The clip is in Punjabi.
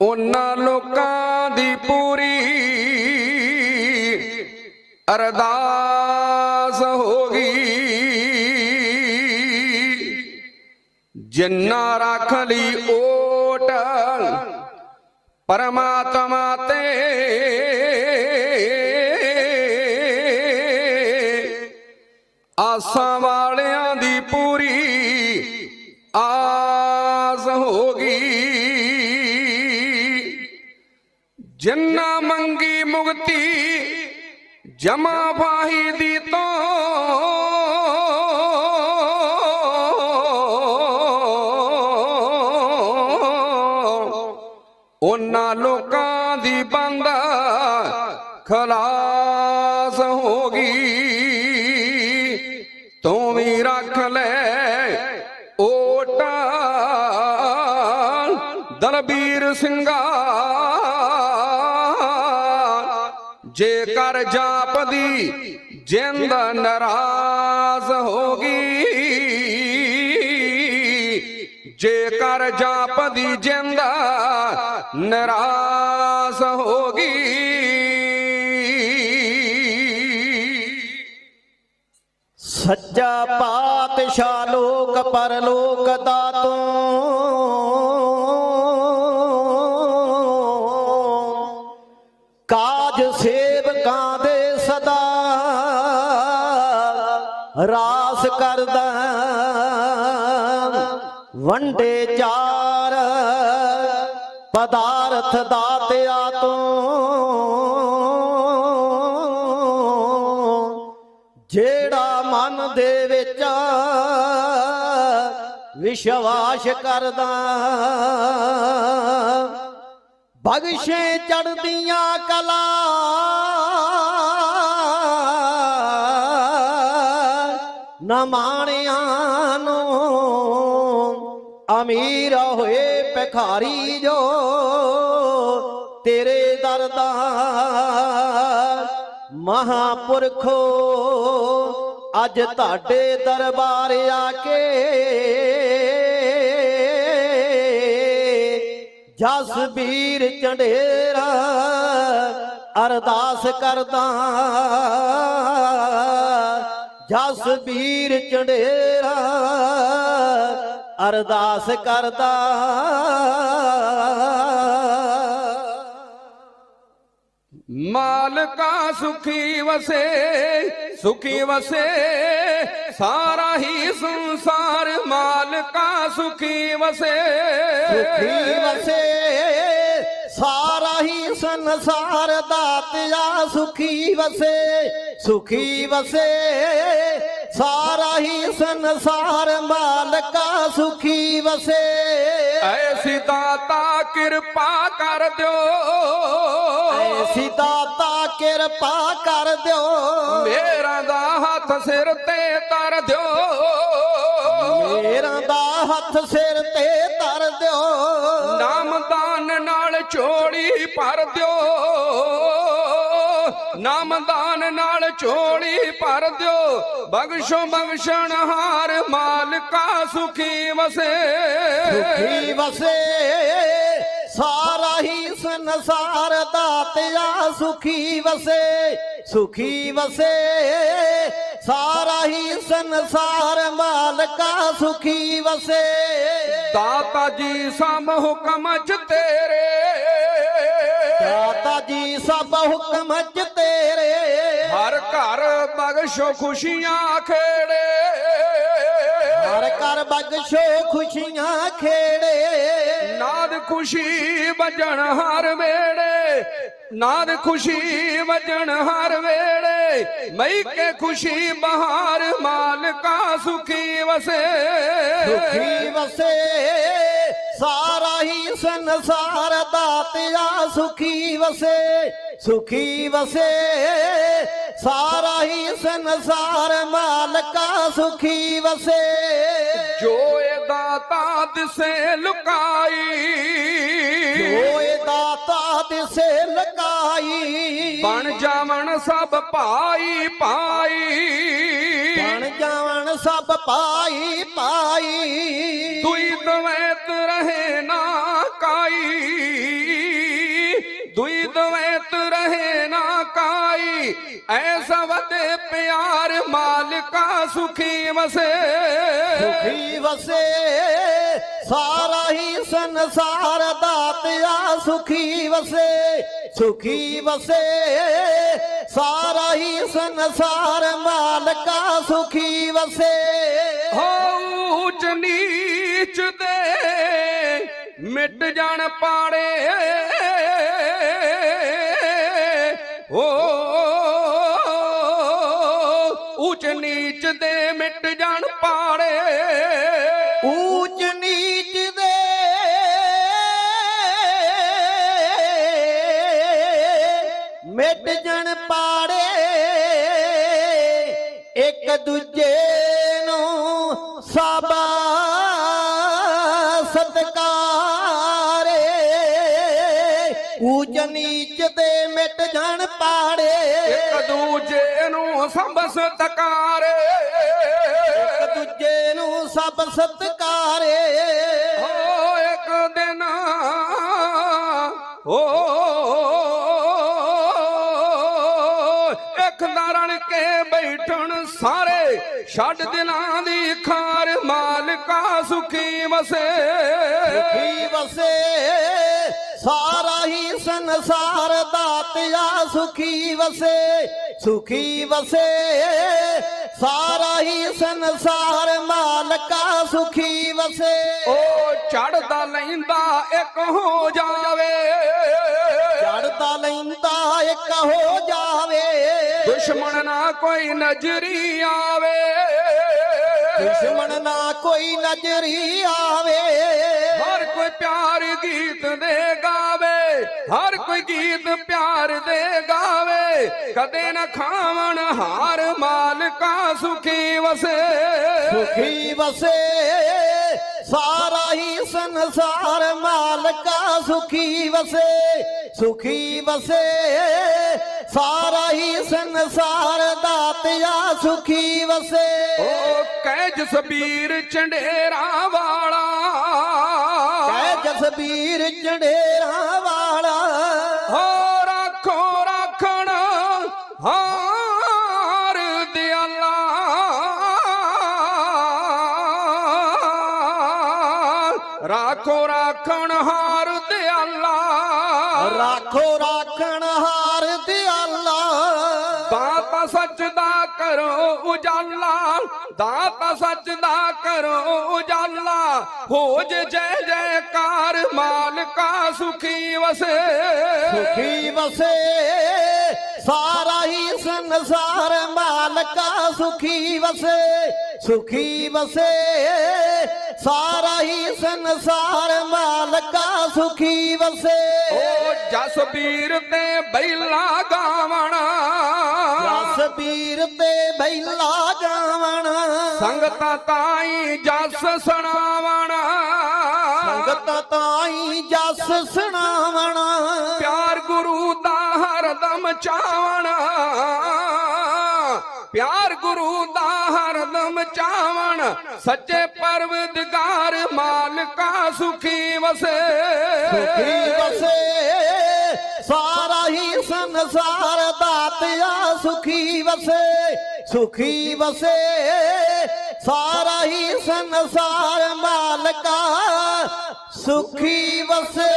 ਉਹਨਾਂ ਲੋਕਾਂ ਦੀ ਪੂਰੀ ਅਰਦਾਸ ਹੋ ਗਈ। ਜਿੰਨਾ ਰੱਖ ਲਈ ਓਟ, ਪਰਮਾਤਮਾ ਤੇ ਆਸਾਂ ਵਾਲੇ ਮੰਗੀ ਮੁਕਤੀ ਜਮਾ ਫਾਹੀ ਦੀ ਤੋਂ। ਉਹਨਾਂ ਲੋਕਾਂ ਦੀ ਬੰਦ ਖਲਾਸ ਹੋ ਗਈ। ਤੂੰ ਵੀ ਰੱਖ ਲੈ ਓਟਾ। ਦਲਬੀਰ ਸਿੰਘਾ ਜੇ ਕਰ ਜਾਪਦੀ ਜਿੰਦ ਨਰਾਜ਼ ਹੋ ਗਈ ਜੇ ਕਰ ਜਾਪਦੀ ਜਿੰਦ ਨਰਾਜ਼ ਹੋ ਗਈ ਸੱਚਾ ਪਾਤਸ਼ਾਹ ਲੋਕ ਪਰਲੋਕ ਦਾ ਤੂੰ ਵੰਡੇ ਚਾਰ ਪਦਾਰਥ ਦਾਤਿਆ ਤੋਂ। ਜਿਹੜਾ ਮਨ ਦੇ ਵਿੱਚ ਵਿਸ਼ਵਾਸ ਕਰਦਾ ਬਗਸ਼ੇ ਚੜਦੀਆਂ ਕਲਾ। ਨਾ ਮਾਣਿਆਂ ਨੂੰ ਅਮੀਰ ਹੋਏ ਭਿਖਾਰੀ ਜੋ, ਤੇਰੇ ਦਰ ਦਾ ਮਹਾਪੁਰਖੋ, ਅੱਜ ਤੁਹਾਡੇ ਦਰਬਾਰ ਆ ਕੇ ਜਸਬੀਰ ਚੰਡੇਰਾ ਅਰਦਾਸ ਕਰਦਾ। ਜਸਬੀਰ ਚੰਡੇਰਾ ਅਰਦਾਸ ਕਰਦਾ। ਮਾਲਕਾ ਸੁਖੀ ਵਸੇ ਸੁਖੀ ਵਸੇ ਸਾਰਾ ਹੀ ਸੰਸਾਰ ਮਾਲਕਾ ਸੁਖੀ ਵਸੇ। ਸੁਖੀ ਵਸੇ ਸਾਰਾ ਹੀ ਸੰਸਾਰ ਦਾਤਿਆ ਸੁਖੀ ਵਸੇ ਸੁਖੀ ਵਸੇ। ਸਾਰਾ ਹੀ ਸੰਸਾਰ ਮਾਲਕਾ ਸੁਖੀ ਵਸੇ। ਐਸੀ ਦਾਤਾ ਕਿਰਪਾ ਕਰ ਦਿਓ। ਐਸੀ ਦਾਤਾ ਕਿਰਪਾ ਕਰ ਦਿਓ। ਮੇਰਾ ਦਾ ਹੱਥ ਸਿਰ ਤੇ ਧਰ ਦਿਓ। ਮੇਰਾ ਦਾ ਹੱਥ ਸਿਰ ਤੇ ਧਰ ਦਿਓ। ਨਾਮਦਾਨ ਨਾਲ ਝੋਲੀ ਭਰ ਦਿਓ। ਨਾਮਦਾਨ ਨਾਲ ਝੋਲੀ ਭਰ ਦਿਓ। ਬਖਸ਼ੋ ਬਖਸ਼ਣ ਹਾਰ ਮਾਲਕਾ ਸੁਖੀ ਵਸੇ। ਸੁਖੀ ਵਸੇ ਸਾਰਾ ਹੀ ਸੰਸਾਰ ਦਾਤਿਆ ਸੁਖੀ ਵਸੇ। ਸੁਖੀ ਵਸੇ ਸਾਰਾ ਹੀ ਸੰਸਾਰ ਮਾਲਕਾ ਸੁਖੀ ਵਸੇ। ਦਾਤਾ ਜੀ ਸਭ ਹੁਕਮ ਚ ਤੇਰੇ। ਦਾਤਾ ਜੀ ਸਭ ਹੁਕਮ ਚ ਤੇਰੇ। ਹਰ ਘਰ ਬਖਸ਼ੋ ਖੁਸ਼ੀਆਂ ਖੇੜੇ। ਹਰ ਕਰ ਬਖਸ਼ੋ ਖੁਸ਼ੀਆਂ ਖੇੜੇ। ਨਾਦ ਖੁਸ਼ੀ ਵਜਣ ਹਰ ਵੇੜੇ। ਨਾਦ ਖੁਸ਼ੀ ਵਜਣ ਹਰ ਵੇੜੇ। ਮਈ ਕੇ ਖੁਸ਼ੀ ਬਹਾਰ ਮਾਲਕਾ ਸੁਖੀ ਵਸੇ। ਸੁਖੀ ਵਸੇ। ਸਾਰਾ ਹੀ ਸੰਸਾਰ ਦਾਤਿਆ ਸੁਖੀ ਵਸੇ ਸੁਖੀ ਵਸੇ। ਸਾਰਾ ਹੀ ਸੰਸਾਰ ਮਾਲਕਾ ਸੁਖੀ ਵਸੇ। ਜੋ ਇਹ ਦਾਤਾ ਦਿਸੇ ਲੁਕਾਈ। ਓਏ ਦਾਤਾ ਦਿਸੇ ਲਗਾਈ ਬਣ ਜਾਵਣ ਸਭ ਭਾਈ ਭਾਈ। ਬਣ ਜਾਵਣ ਸਭ ਪਾਈ ਪਾਈ ਤੁਈ ਦਵੈਤ ਰਹੇ ਨਾ ਕਾਈ। ਹੀ ਐਸਾ ਵਧੇ ਪਿਆਰ ਮਾਲਕਾ ਸੁਖੀ ਵਸੇ। ਸੁਖੀ ਵਸੇ ਸਾਰਾ ਹੀ ਸੰਸਾਰ ਦਾਤਿਆ ਸੁਖੀ ਵਸੇ ਸੁਖੀ ਵਸੇ ਸਾਰਾ ਹੀ ਸੰਸਾਰ ਮਾਲਕਾ ਸੁਖੀ ਵਸੇ। ਹੋ ਊਚ ਨੀਚ ਦੇ ਮਿਟ ਜਾਣ ਪਾੜੇ। ਹੋ ਊਚ ਨੀਚ ਦੇ ਮਿਟ ਜਾਣ ਪਾੜੇ। ਊਚ ਨੀਚ ਦੇ ਮਿਟ ਜਣ ਪਾੜੇ। ਇੱਕ ਦੂਜੇ ਨੂੰ ਸਾਬਾ ਸਤਕਾਰੇ ਊਚ ਨੀਚ ਦੇ ਮਿਟ ਜਣ ਪਾੜੇ। ਇੱਕ ਦੂਜੇ ਨੂੰ ਸੰਭ ਸਤਕਾਰੇ ਇੱਕ ਦੂਜੇ ਨੂੰ ਸਭ ਸਤਕਾਰੇ ਹੋ ਇੱਕ ਦਿਨ। ਹੋ ਇੱਕ ਦਰਣ ਕੇ ਬੈਠਣ ਸਾਰੇ ਛੱਡ ਦਿਲਾਂ ਦੀ ਖਾਰ। ਮਾਲਕਾ ਸੁਖੀ ਵਸੇ। ਸੁਖੀ ਵਸੇ। ਸਾਰਾ ਹੀ ਸੰਸਾਰ ਦਾਤਿਆ ਸੁਖੀ ਵਸੇ ਸੁਖੀ ਵਸੇ। ਸਾਰਾ ਹੀ ਸੰਸਾਰ ਮਾਲਕਾ ਸੁਖੀ ਵਸੇ। ਉਹ ਚੜਦਾ ਲੈਂਦਾ ਇੱਕ ਹੋ ਜਾਵੇ। ਚੜਦਾ ਲੈਂਦਾ ਇੱਕ ਹੋ ਜਾਵੇ। ਦੁਸ਼ਮਣ ਨਾ ਕੋਈ ਨਜ਼ਰੀ ਆਵੇ। ਦੁਸ਼ਮਣ ਨਾ ਕੋਈ ਨਜ਼ਰੀ ਆਵੇ। ਹਰ ਕੋਈ ਪਿਆਰ ਗੀਤ ਦੇ ਗਾਵੇ ਹਰ ਕੋਈ ਗੀਤ ਪਿਆਰ ਦੇ ਗਾਵੇ। ਕਦੇ ਨਾ ਖਾਵਣ ਹਾਰ ਮਾਲਕਾ ਸੁਖੀ ਵਸੇ। ਸੁਖੀ ਵਸੇ ਸਾਰਾ ਹੀ ਸੰਸਾਰ ਮਾਲਕਾ ਸੁਖੀ ਵਸੇ। ਸੁਖੀ ਵਸੇ ਸਾਰਾ ਹੀ ਸੰਸਾਰ ਦਾਤਿਆ ਸੁਖੀ ਵਸੇ। ਓ ਕਹਿ ਜਸਬੀਰ ਚੰਡੇਰਾ ਵਾਲਾ। ਕਹਿ ਜਸਬੀਰ ਚੰਡੇਰਾ ਵਾਲਾ। ਹੋ ਰੱਖੋ ਰੱਖਣ ਹਾਰ ਦਿਆਲਾ। ਰੱਖੋ ਰੱਖਣ ਹਾਰ ਦਿਆਲਾ। ਰਾਖੋ ਰਾਖਣ ਹਾਰ ਦਿਆਲਾ। ਸੱਚ ਦਾ ਕਰੋ ਉਜਾਲਾ ਦਾਤਾ ਸੱਚ ਦਾ ਕਰੋ ਉਜਾਲਾ। ਹੋ ਜੇ ਜੈ ਜੈਕਾਰ ਮਾਲਕਾ ਸੁਖੀ ਵਸੇ। ਸੁਖੀ ਵਸੇ ਸਾਰਾ ਹੀ ਸੰਸਾਰ ਮਾਲਕਾ ਸੁਖੀ ਵਸੇ। ਸੁਖੀ ਵਸੇ ਸਾਰਾ ਹੀ ਸੰਸਾਰ ਮਾਲਕਾ ਸੁਖੀ ਵਸੇ। ਓ ਜਸਬੀਰ ਤੇ ਬੈਲਾ ਗਾਵਣਾ। ਜਸਬੀਰ ਤੇ ਬੈਲਾ ਜਾਵਣ। ਸੰਗਤਾਂ ਤਾਈ ਜਸ ਸੁਣਾਵਣਾ। ਸੰਗਤ ਤਾਈ ਜਸ ਸੁਣਾਵਣ। ਪਿਆਰ ਗੁਰੂ ਦਾ ਹਰਦਮ ਚਾਵਣਾ। ਪਿਆਰ ਗੁਰੂ ਦਾ ਹਰਦਮ ਚਾਵਣ। ਸੱਚੇ ਪਰਵਦਗਾਰ ਮਾਲਕਾ ਸੁਖੀ ਵਸੇ। ਸੁਖੀ ਵਸੇ ਸਾਰਾ ਹੀ ਸੰਸਾਰ ਦਾਤਿਆ ਸੁਖੀ ਵਸੇ ਸੁਖੀ ਵਸੇ। ਸਾਰਾ ਹੀ ਸੰਸਾਰ ਮਾਲਕਾ ਸੁਖੀ ਵਸੇ।